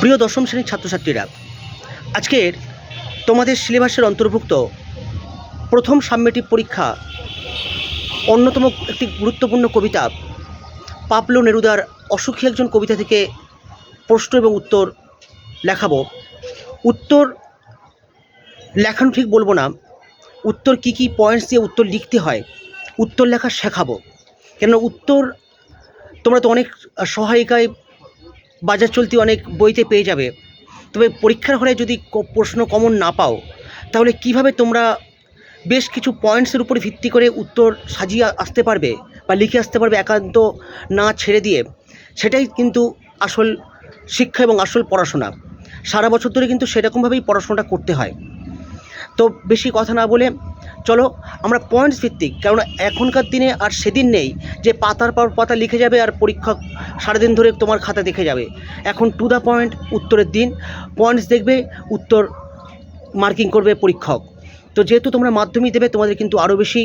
প্রিয় দশম শ্রেণির ছাত্রছাত্রীরা, আজকের তোমাদের সিলেবাসের অন্তর্ভুক্ত প্রথম সাবমেটিভ পরীক্ষা অন্যতম একটি গুরুত্বপূর্ণ কবিতা পাবলো নেরুদার অসুখী একজন কবিতা থেকে প্রশ্ন এবং উত্তর লেখাবো। উত্তর লেখানো ঠিক বলব না। উত্তর কি কি পয়েন্টস দিয়ে উত্তর লিখতে হয়, উত্তর লেখা শেখাবো। কেন উত্তর তোমরা তো অনেক সহায়িকায় বাজার চলতি অনেক বইতে পেয়ে যাবে। তবে পরীক্ষার হলে যদি প্রশ্ন কমন না পাও, তাহলে কীভাবে তোমরা বেশ কিছু পয়েন্টসের উপর ভিত্তি করে উত্তর সাজিয়ে আসতে পারবে বা লিখে আসতে পারবে একান্ত না ছেড়ে দিয়ে? সেটাই কিন্তু আসল শিক্ষা এবং আসল পড়াশোনা। সারা বছর ধরে কিন্তু সেরকমভাবেই পড়াশোনাটা করতে হয়। তো বেশি কথা না বলে চলো আমরা পয়েন্টস ভিত্তিক, কেননা এখনকার দিনে আর সেদিন নেই যে পাতার পর পাতা লিখে যাবে আর পরীক্ষক সারাদিন ধরে তোমার খাতা দেখে যাবে। এখন টু দ্য পয়েন্ট উত্তরের দিন পয়েন্টস দেখবে, উত্তর মার্কিং করবে পরীক্ষক। তো যেহেতু তোমরা মাধ্যমিক দেবে, তোমাদের কিন্তু আরও বেশি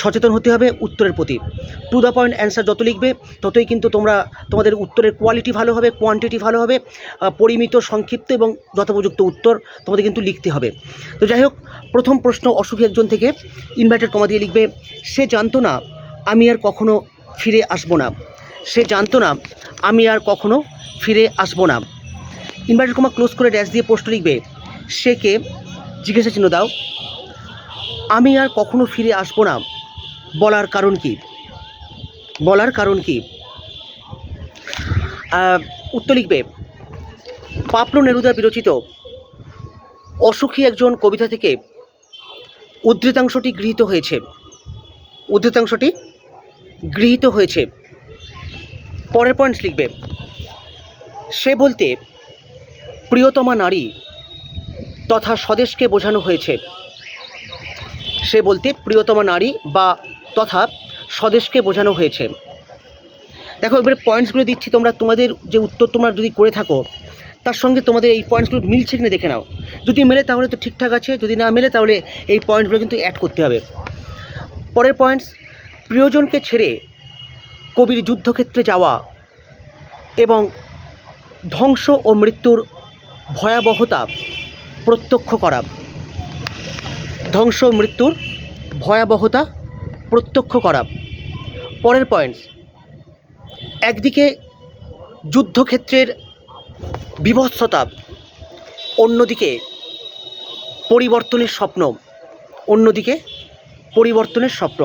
সচেতন হতে হবে উত্তরের প্রতি। টু দ্য পয়েন্ট অ্যান্সার যত লিখবে, ততই কিন্তু তোমরা তোমাদের উত্তরের কোয়ালিটি ভালো হবে কোয়ান্টিটি ভালো হবে পরিমিত, সংক্ষিপ্ত এবং যথোপযুক্ত উত্তর তোমাদের কিন্তু লিখতে হবে। তো যাই হোক, প্রথম প্রশ্ন অসুখী একজন থেকে ইনভার্টেড কমা দিয়ে লিখবে, সে জানতো না আমি আর কখনো ফিরে আসব না। সে জানতো না আমি আর কখনো ফিরে আসব না। ইনভার্টেড কমা ক্লোজ করে ড্যাশ দিয়ে পোস্ট লিখবে, সে কে? জিজ্ঞাসা চিহ্ন দাও। আমি আর কখনো ফিরে আসব না। বলার কারণ কি? বলার কারণ কি? উত্তর লিখবে। পাপলো নেরুদা বিরচিত। অসুখী একজন কবিতা থেকে উদ্ধৃতাংশটি গৃহীত হয়েছে। উদ্ধৃতাংশটি গৃহীত হয়েছে। পরের পয়েন্টস লিখবে। সে বলতে, প্রিয়তমা নারী তথা স্বদেশকে বোঝানো হয়েছে। সে বলতে প্রিয়তমা নারী বা তথা স্বদেশকে বোঝানো হয়েছে। দেখো, এবারে পয়েন্টসগুলো দিচ্ছি তোমরা, তোমাদের যে উত্তর তোমরা যদি করে থাকো, তার সঙ্গে তোমাদের এই পয়েন্টসগুলো মিলছে কিনা দেখে নাও। যদি মেলে তাহলে তো ঠিকঠাক আছে, যদি না মেলে তাহলে এই পয়েন্টগুলো কিন্তু অ্যাড করতে হবে। পরের পয়েন্টস প্রিয়জনকে ছেড়ে কবির যুদ্ধক্ষেত্রে যাওয়া এবং ধ্বংস ও মৃত্যুর ভয়াবহতা প্রত্যক্ষ করা। ধ্বংস মৃত্যুর ভয়াবহতা প্রত্যক্ষ করা। পরের পয়েন্টস একদিকে যুদ্ধক্ষেত্রের বিভৎসতা, অন্যদিকে পরিবর্তনের স্বপ্ন, অন্যদিকে পরিবর্তনের স্বপ্ন।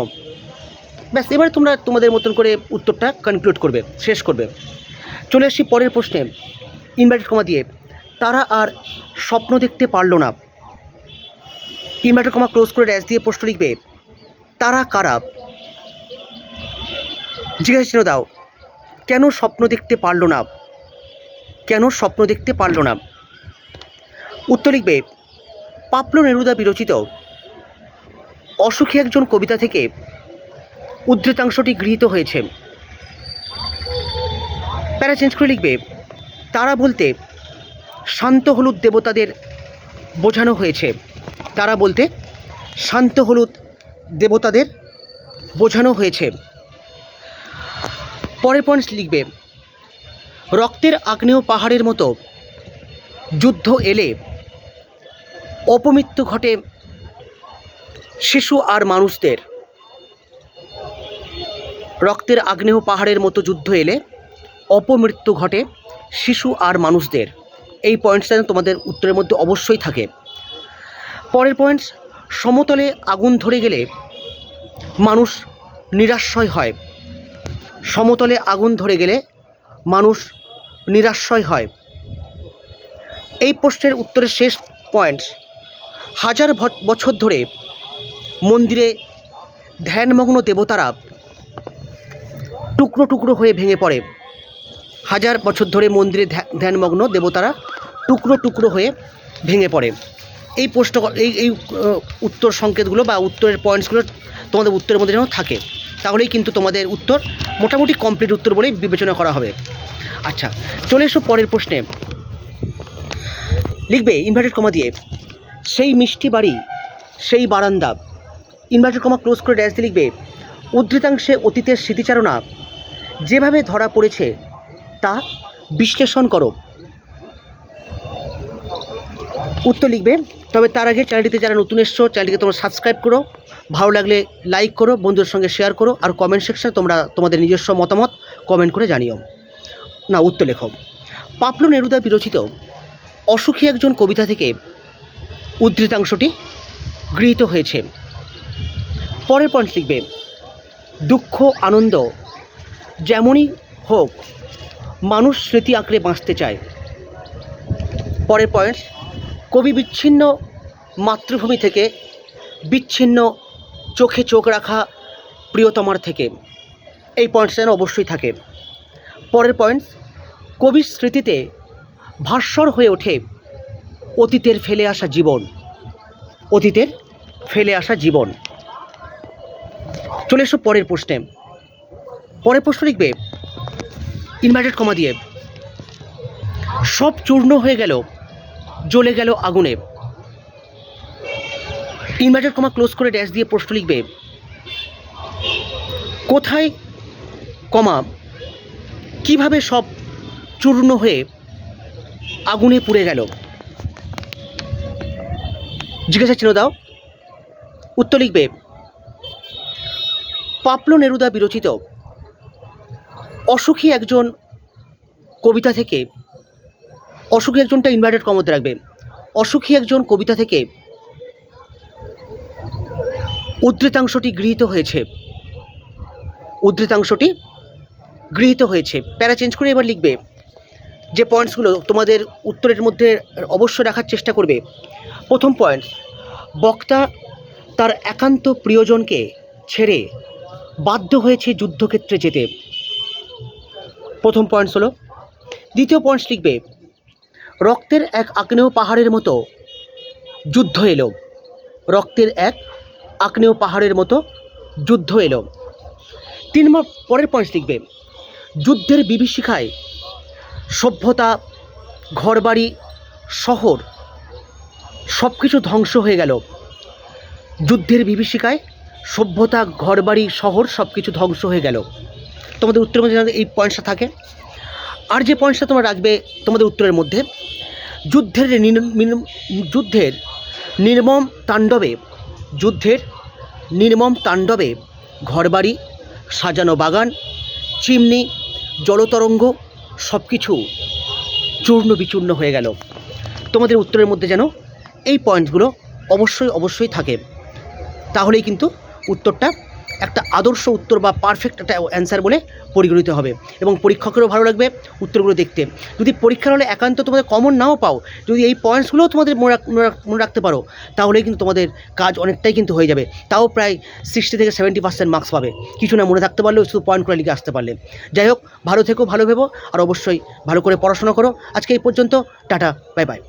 ব্যাস, এবারে তোমরা তোমাদের মতন করে উত্তরটা কনক্লুড করবে, শেষ করবে। চলে আসি পরের প্রশ্নে। ইনভার্টেড কমা দিয়ে, তারা আর স্বপ্ন দেখতে পারল না। ইনভার্টেড কমা ক্লোজ করে ড্যাশ দিয়ে প্রশ্ন লিখবে। তারা কারা? জিজ্ঞাসা চিহ্ন দাও। কেন স্বপ্ন দেখতে পারল না? কেন স্বপ্ন দেখতে পারল না? উত্তর লিখবে, পাপলো নেরুদা বিরচিত। অসুখী একজন কবিতা থেকে উদ্ধৃতাংশটি গৃহীত হয়েছে। প্যারা চেঞ্জ করে লিখবে, তারা বলতে শান্ত হলুদ দেবতাদের বোঝানো হয়েছে। তারা বলতে শান্ত হলুদ দেবতাদের বোঝানো হয়েছে। পরের পয়েন্টস লিখবে, রক্তের আগ্নেয় পাহাড়ের মতো যুদ্ধ এলে অপমৃত্যু ঘটে শিশু আর মানুষদের। রক্তের আগ্নেয় পাহাড়ের মতো যুদ্ধ এলে অপমৃত্যু ঘটে শিশু আর মানুষদের। এই পয়েন্টসটা যেন তোমাদের উত্তরের মধ্যে অবশ্যই থাকে। পরের পয়েন্টস, সমতলে আগুন ধরে গেলে মানুষ নিরাশ্রয় হয়। সমতলে আগুন ধরে গেলে মানুষ নিরাশ্রয় হয়। এই প্রশ্নের উত্তরের শেষ পয়েন্টস, হাজার বছর ধরে মন্দিরে ধ্যানমগ্ন দেবতারা টুকরো টুকরো হয়ে ভেঙে পড়ে। হাজার বছর ধরে মন্দিরে ধ্যা- ধ্যানমগ্ন দেবতারা টুকরো টুকরো হয়ে ভেঙে পড়ে। এই প্রশ্ন, এই এই উত্তর সংকেতগুলো বা উত্তরের পয়েন্টসগুলো তোমাদের উত্তরের মধ্যে যেন থাকে, তাহলেই কিন্তু তোমাদের উত্তর মোটামুটি কমপ্লিট উত্তর বলেই বিবেচনা করা হবে। আচ্ছা চলে এসো পরের প্রশ্নে। লিখবে ইনভার্টেড কমা দিয়ে, সেই মিষ্টি বাড়ি, সেই বারান্দা। ইনভার্টেড কমা ক্লোজ করে ড্যাশ দিয়ে লিখবে, উদ্ধৃতাংশে অতীতের স্মৃতিচারণা, যেভাবে ধরা পড়েছে, তা বিশ্লেষণ করো। উত্তর লিখবে। তবে তার আগে চ্যানেলটিতে যারা নতুন এসছো চ্যানেলটিকে তোমরা সাবস্ক্রাইব করো। ভালো লাগলে লাইক করো, বন্ধুদের সঙ্গে শেয়ার করো, আর কমেন্ট সেকশনে তোমরা তোমাদের নিজস্ব মতামত কমেন্ট করে জানিও। না, উত্তর লেখো। পাপলু নেরুদা বিরচিত অসুখী একজন কবিতা থেকে উদ্ধৃতাংশটি গৃহীত হয়েছে। পরের পয়েন্ট লিখবে, দুঃখ, আনন্দ যেমনই হোক, মানুষ স্মৃতি আঁকড়ে বাঁচতে চায়। পরের পয়েন্ট কবি বিচ্ছিন্ন মাতৃভূমি থেকে বিচ্ছিন্ন চোখে চোখ রাখা প্রিয়তমার থেকে। এই পয়েন্টস যেন অবশ্যই থাকে। পরের পয়েন্ট কবির স্মৃতিতে ভাস্বর হয়ে ওঠে অতীতের ফেলে আসা জীবন। অতীতের ফেলে আসা জীবন। চলে এসো পরের প্রশ্নে। পরের প্রশ্ন লিখবে ইনভার্টেড কমা দিয়ে, সব চূর্ণ হয়ে গেল জ্বলে গেল আগুনে। ইনভার্টেড কমা ক্লোজ করে ড্যাশ দিয়ে প্রশ্ন লিখবে, কোথায় কমা, কীভাবে সব চূর্ণ হয়ে আগুনে পুড়ে গেল? জিজ্ঞাসা চিহ্ন দাও। উত্তর লিখবে, পাপলো নেরুদা বিরচিত। অসুখী একজন কবিতা থেকে অসুখী একজনটা ইনভার্টেড কমতে রাখবে। অসুখী একজন কবিতা থেকে উদ্ধৃতাংশটি গৃহীত হয়েছে। উদ্ধৃতাংশটি গৃহীত হয়েছে। প্যারা চেঞ্জ করে এবার লিখবে, যে পয়েন্টসগুলো তোমাদের উত্তরের মধ্যে অবশ্যই রাখার চেষ্টা করবে। প্রথম পয়েন্ট বক্তা তার একান্ত প্রিয়জনকে ছেড়ে বাধ্য হয়েছে যুদ্ধক্ষেত্রে যেতে। প্রথম পয়েন্টস হলো, দ্বিতীয় পয়েন্টস লিখবে রক্তের এক আগ্নেয় পাহাড়ের মতো যুদ্ধ এলো। রক্তের এক আগ্নেয় পাহাড়ের মতো যুদ্ধ এলো। তিন পরের পয়েন্ট লিখবে যুদ্ধের বিভীষিকায় সভ্যতা, ঘরবাড়ি, শহর সব কিছু ধ্বংস হয়ে গেল। যুদ্ধের বিভীষিকায় সভ্যতা, ঘরবাড়ি, শহর সব কিছু ধ্বংস হয়ে গেল। তোমাদের উত্তরের মধ্যে এই পয়েন্টসটা থাকে। আর যে পয়েন্টসটা তোমরা রাখবে তোমাদের উত্তরের মধ্যে, যুদ্ধের যুদ্ধের নির্মম তাণ্ডবে, যুদ্ধের নির্মম তাণ্ডবে ঘরবাড়ি, সাজানো বাগান, চিমনি, জলতরঙ্গ সব কিছু চূর্ণ বিচূর্ণ হয়ে গেল। তোমাদের উত্তরের মধ্যে যেন এই পয়েন্টগুলো অবশ্যই অবশ্যই থাকে। তাহলেই কিন্তু উত্তরটা একটা আদর্শ উত্তর বা পারফেক্ট একটা অ্যান্সার বলে পরিগণিত হবে। এবং পরীক্ষকেরও ভালো লাগবে উত্তরগুলো দেখতে। যদি পরীক্ষার হলে একান্ত তোমাদের কমন নাও পাও, যদি এই পয়েন্টসগুলোও তোমাদের মনে রাখ- রাখতে পারো তাহলেই কিন্তু তোমাদের কাজ অনেকটাই কিন্তু হয়ে যাবে। তাও প্রায় সিক্সটি থেকে সেভেন্টি পার্সেন্ট মার্কস পাবে। কিছু না মনে থাকতে পারলেও শুধু পয়েন্ট করে লিখে আসতে পারলে। যাই হোক, ভালো থেকো, ভালো ভেবো, আর অবশ্যই ভালো করে পড়াশোনা করো। আজকে এই পর্যন্ত, টাটা বাই বাই